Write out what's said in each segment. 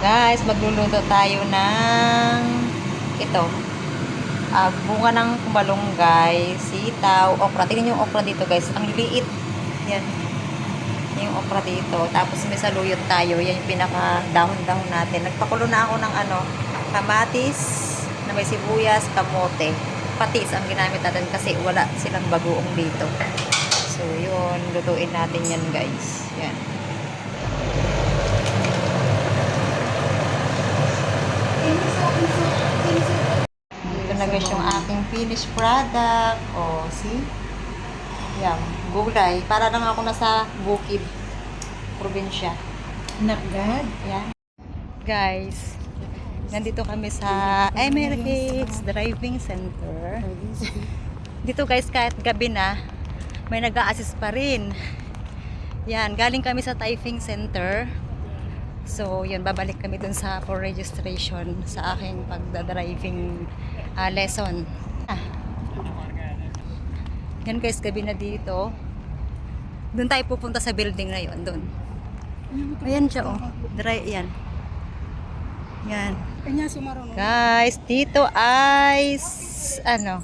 Guys, magluluto tayo ng ito. Ah, bunga ng kumalunggay, sitaw, okra. Tingnan yung okra dito, guys. Ang liit. Yan. Yung okra dito. Tapos may saluyot tayo. Yan yung pinaka dahon-dahon natin. Nagpakulo na ako ng ano, kamatis, na may sibuyas, kamote. Patis ang ginamit natin kasi wala silang bagoong dito. So, yun. Lutuin natin yan, guys. Yan. Guys yung aking finished product. O, see? Yan. Gulay. Para lang ako nasa bukid. Probinsya. Nagad? Yan. Guys, nandito kami sa Emirates Driving Center. Dito guys, kahit gabi na, may nag assist pa rin. Yan, galing kami sa Typing Center. So, yun, babalik kami dun sa for registration sa aking pagdadriving ah, lesson. Ah. Yan guys, gabi na dito. Doon tayo pupunta sa building na yun, doon. Ayan siya, oh. Dry, yan. Yan. Guys, dito ay, ano,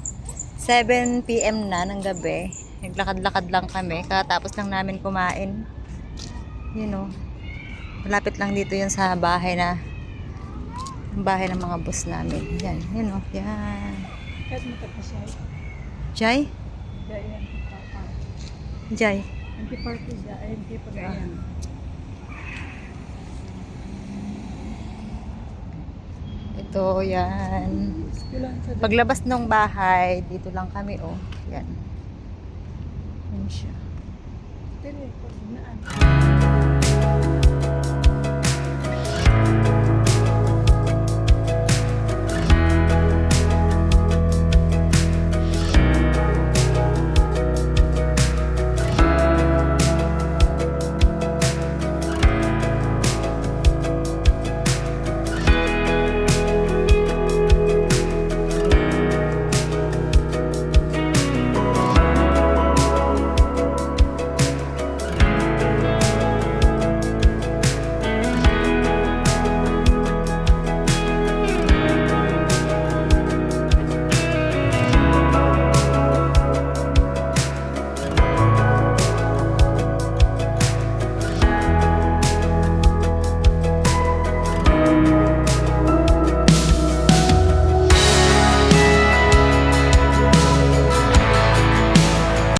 7 p.m. na ng gabi. Naglakad-lakad lang kami. Katapos lang namin kumain. You know. Malapit lang dito yun sa bahay na bahay ng mga boss namin. Yan, yun know. Yan. Kahit matapos siya. Jai? Papa. Jai. Anti-party pa ganyan. Ito, yan. Paglabas ng bahay, dito lang kami, oh. Yan. Yan siya. Naan.